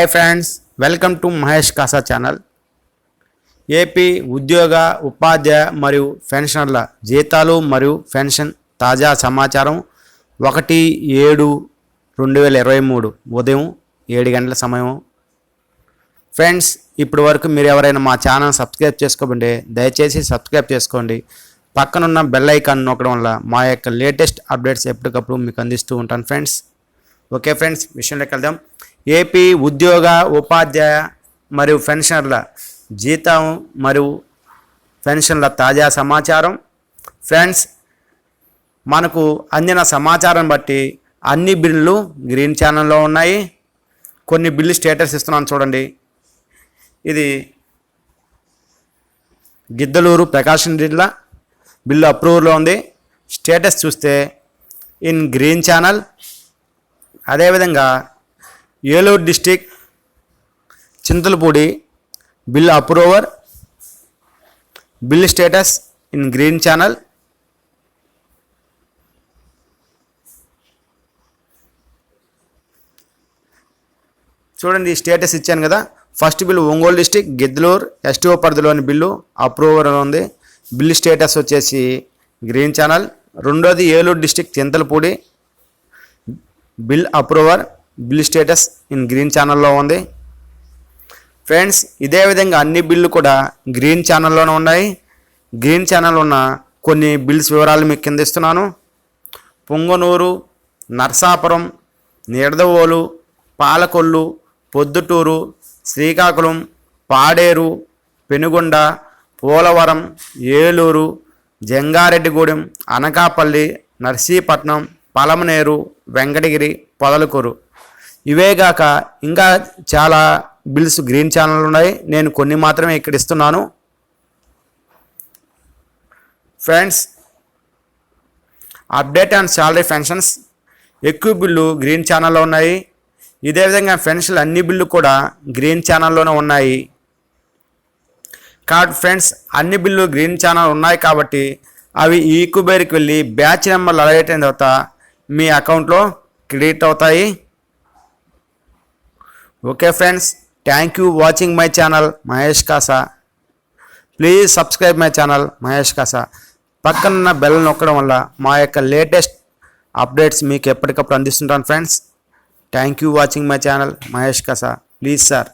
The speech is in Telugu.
Hi friends welcome to Mahesh Kasa channel. AP ఉద్యోగ ఉపాధ్యాయ మరియు పెన్షనర్ల జీతాలు మరియు పెన్షన్ తాజా సమాచారం ఒకటి ఏడు రెండు వేల ఇరవై మూడు ఉదయం ఏడు గంటల సమయం. ఫ్రెండ్స్ ఇప్పటి వరకు మీరు ఎవరైనా మా ఛానల్ సబ్స్క్రైబ్ చేసుకోకుంటే దయచేసి సబ్స్క్రైబ్ చేసుకోండి. పక్కనున్న బెల్ ఐకాన్ నొక్కడం వల్ల మా యొక్క లేటెస్ట్ అప్డేట్స్ ఎప్పటికప్పుడు మీకు అందిస్తూ ఉంటాను ఫ్రెండ్స్. ఓకే ఫ్రెండ్స్ విషయంలోకి వెళ్దాం. ఏపీ ఉద్యోగ ఉపాధ్యాయ మరియు పెన్షనర్ల జీతం మరియు పెన్షన్ల తాజా సమాచారం. ఫ్రెండ్స్ మనకు అందిన సమాచారం బట్టి అన్ని బిల్లులు గ్రీన్ ఛానల్లో ఉన్నాయి. కొన్ని బిల్లు స్టేటస్ ఇస్తున్నాను చూడండి. ఇది గిద్దలూరు ప్రకాశం జిల్లా బిల్లు అప్రూవ్లో ఉంది. స్టేటస్ చూస్తే ఇన్ గ్రీన్ ఛానల్. అదేవిధంగా Eluru district Chintalapudi bill approver bill status in green channel. చూడండి స్టేటస్ ఇచ్చాను కదా. First bill Ongole district Giddalur STO పరిధిలోని బిల్లు అప్రూవర్ ఉంది. బిల్ స్టేటస్ వచ్చేసి గ్రీన్ ఛానల్. రెండోది Eluru district Chintalapudi. Bill approver. Bill status in green ఛానల్లో ఉంది. ఫ్రెండ్స్ ఇదే విధంగా అన్ని బిల్లు కూడా గ్రీన్ ఛానల్లోనే ఉన్నాయి. గ్రీన్ ఛానల్ ఉన్న కొన్ని బిల్స్ వివరాలు మీకు కింద ఇస్తున్నాను. పొంగనూరు నర్సాపురం నిడదవోలు పాలకొల్లు పొద్దుటూరు శ్రీకాకుళం పాడేరు పెనుగొండ పోలవరం ఏలూరు జంగారెడ్డిగూడెం అనకాపల్లి నర్సీపట్నం పలమనేరు వెంకటగిరి పొదలకూరు. ఇవేగాక ఇంకా చాలా బిల్స్ గ్రీన్ ఛానల్ ఉన్నాయి. నేను కొన్ని మాత్రమే ఇక్కడ ఇస్తున్నాను. Friends update and salary pensions. ఎక్కువ బిల్లు గ్రీన్ ఛానల్లో ఉన్నాయి. ఇదే విధంగా పెన్షన్లు అన్ని బిల్లు కూడా గ్రీన్ ఛానల్లోనే ఉన్నాయి. కాబట్టి ఫ్రెండ్స్ అన్ని బిల్లు గ్రీన్ ఛానల్ ఉన్నాయి కాబట్టి అవి ఈ వెళ్ళి బ్యాచ్ నెంబర్లు అలర్ట్ తర్వాత మీ అకౌంట్లో క్రెడిట్ అవుతాయి. Okay friends thank you watching my channel Mahesh Kasa. Please subscribe my channel Mahesh Kasa. పక్కనున్న బెల్ నొక్కడం వల్ల మా యొక్క లేటెస్ట్ అప్డేట్స్ మీకు ఎప్పటికప్పుడు అందిస్తుంటాను friends. Thank you watching my channel Mahesh Kasa. Please sir